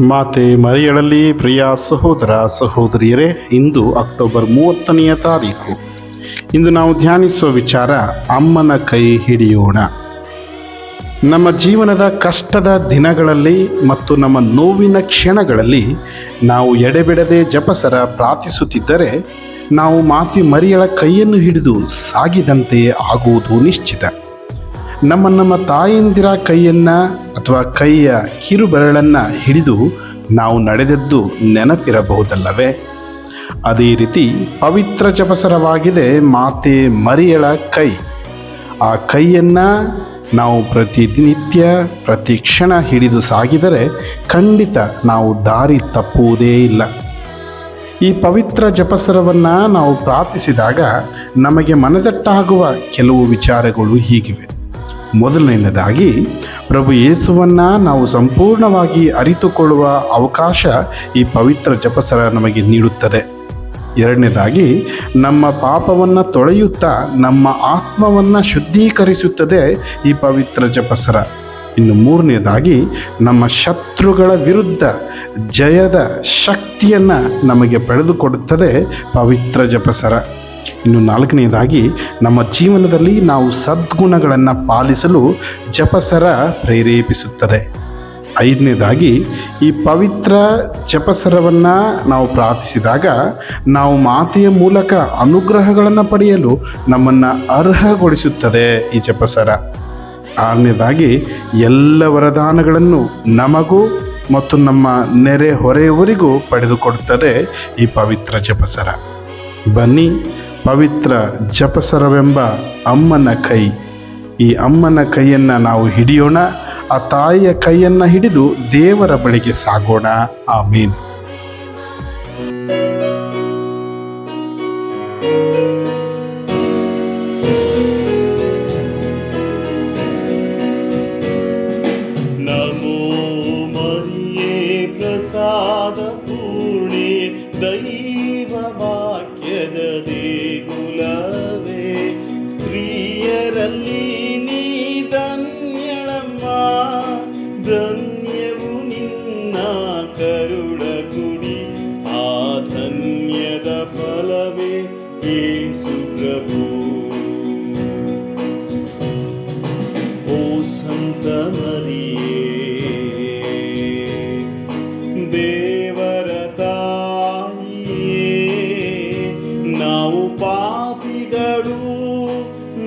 ಮಾತೆ ಮರಿಯಳಲ್ಲಿ ಪ್ರಿಯ ಸಹೋದರ ಸಹೋದರಿಯರೇ, ಇಂದು ಅಕ್ಟೋಬರ್ ಮೂವತ್ತನೆಯ ತಾರೀಕು. ಇಂದು ನಾವು ಧ್ಯಾನಿಸುವ ವಿಚಾರ ಅಮ್ಮನ ಕೈ ಹಿಡಿಯೋಣ. ನಮ್ಮ ಜೀವನದ ಕಷ್ಟದ ದಿನಗಳಲ್ಲಿ ಮತ್ತು ನಮ್ಮ ನೋವಿನ ಕ್ಷಣಗಳಲ್ಲಿ ನಾವು ಎಡೆಬಿಡದೆ ಜಪಸರ ಪ್ರಾರ್ಥಿಸುತ್ತಿದ್ದರೆ, ನಾವು ಮಾತಿ ಮರಿಯಳ ಕೈಯನ್ನು ಹಿಡಿದು ಸಾಗಿದಂತೆ ಆಗುವುದು ನಿಶ್ಚಿತ. ನಮ್ಮ ನಮ್ಮ ತಾಯಂದಿರ ಕೈಯನ್ನು ಅಥವಾ ಕೈಯ ಕಿರುಬೆರಳನ್ನು ಹಿಡಿದು ನಾವು ನಡೆದದ್ದು ನೆನಪಿರಬಹುದಲ್ಲವೇ? ಅದೇ ರೀತಿ ಪವಿತ್ರ ಜಪಸರವಾಗಿದೆ ಮಾತೆ ಮರಿಯಳ ಕೈ. ಆ ಕೈಯನ್ನು ನಾವು ಪ್ರತಿನಿತ್ಯ, ಪ್ರತಿ ಕ್ಷಣ ಹಿಡಿದು ಸಾಗಿದರೆ ಖಂಡಿತ ನಾವು ದಾರಿ ತಪ್ಪುವುದೇ ಇಲ್ಲ. ಈ ಪವಿತ್ರ ಜಪಸರವನ್ನು ನಾವು ಪ್ರಾರ್ಥಿಸಿದಾಗ ನಮಗೆ ಮನದಟ್ಟಾಗುವ ಕೆಲವು ವಿಚಾರಗಳು ಹೀಗಿವೆ. ಮೊದಲನೆಯದಾಗಿ ಪ್ರಭು ಯೇಸುವನ್ನು ನಾವು ಸಂಪೂರ್ಣವಾಗಿ ಅರಿತುಕೊಳ್ಳುವ ಅವಕಾಶ ಈ ಪವಿತ್ರ ಜಪಸರ ನಮಗೆ ನೀಡುತ್ತದೆ. ಎರಡನೇದಾಗಿ ನಮ್ಮ ಪಾಪವನ್ನು ತೊಳೆಯುತ್ತಾ ನಮ್ಮ ಆತ್ಮವನ್ನು ಶುದ್ಧೀಕರಿಸುತ್ತದೆ ಈ ಪವಿತ್ರ ಜಪಸರ. ಇನ್ನು ಮೂರನೇದಾಗಿ ನಮ್ಮ ಶತ್ರುಗಳ ವಿರುದ್ಧ ಜಯದ ಶಕ್ತಿಯನ್ನು ನಮಗೆ ಪಡೆದುಕೊಡುತ್ತದೆ ಪವಿತ್ರ ಜಪಸರ. ಇನ್ನು ನಾಲ್ಕನೆಯದಾಗಿ, ನಮ್ಮ ಜೀವನದಲ್ಲಿ ನಾವು ಸದ್ಗುಣಗಳನ್ನು ಪಾಲಿಸಲು ಜಪಸರ ಪ್ರೇರೇಪಿಸುತ್ತದೆ. ಐದನೇದಾಗಿ ಈ ಪವಿತ್ರ ಜಪಸರವನ್ನು ನಾವು ಪ್ರಾರ್ಥಿಸಿದಾಗ ನಾವು ಮಾತೆಯ ಮೂಲಕ ಅನುಗ್ರಹಗಳನ್ನು ಪಡೆಯಲು ನಮ್ಮನ್ನು ಅರ್ಹಗೊಳಿಸುತ್ತದೆ ಈ ಜಪಸರ. ಆರನೇದಾಗಿ ಎಲ್ಲ ವರದಾನಗಳನ್ನು ನಮಗೂ ಮತ್ತು ನಮ್ಮ ನೆರೆ ಹೊರೆಯವರಿಗೂ ಪಡೆದುಕೊಡುತ್ತದೆ ಈ ಪವಿತ್ರ ಜಪಸರ. ಬನ್ನಿ ಪವಿತ್ರ ಜಪಸರವೆಂಬ ಅಮ್ಮನ ಕೈ. ಈ ಅಮ್ಮನ ಕೈಯನ್ನು ನಾವು ಹಿಡಿಯೋಣ, ಆ ತಾಯಿಯ ಕೈಯನ್ನು ಹಿಡಿದು ದೇವರ ಬಳಿಗೆ ಸಾಗೋಣ. ಆಮೀನ್. ನಮೋ ಮರಿಯೇ ಪ್ರಸಾದ ಪೂರ್ಣೆ, ದೈವ ಸ್ತ್ರೀಯರಲ್ಲಿ ನೀ ಧನ್ಯಳಮ್ಮ, ಧನ್ಯವು ನಿನ್ನ ಕರುಳ ಗುಡಿ, ಆ ಧನ್ಯದ ಫಲವೇ ಯೇಸು ಪ್ರಭು. ಓ ಸಂತ ಮರಿಯೇ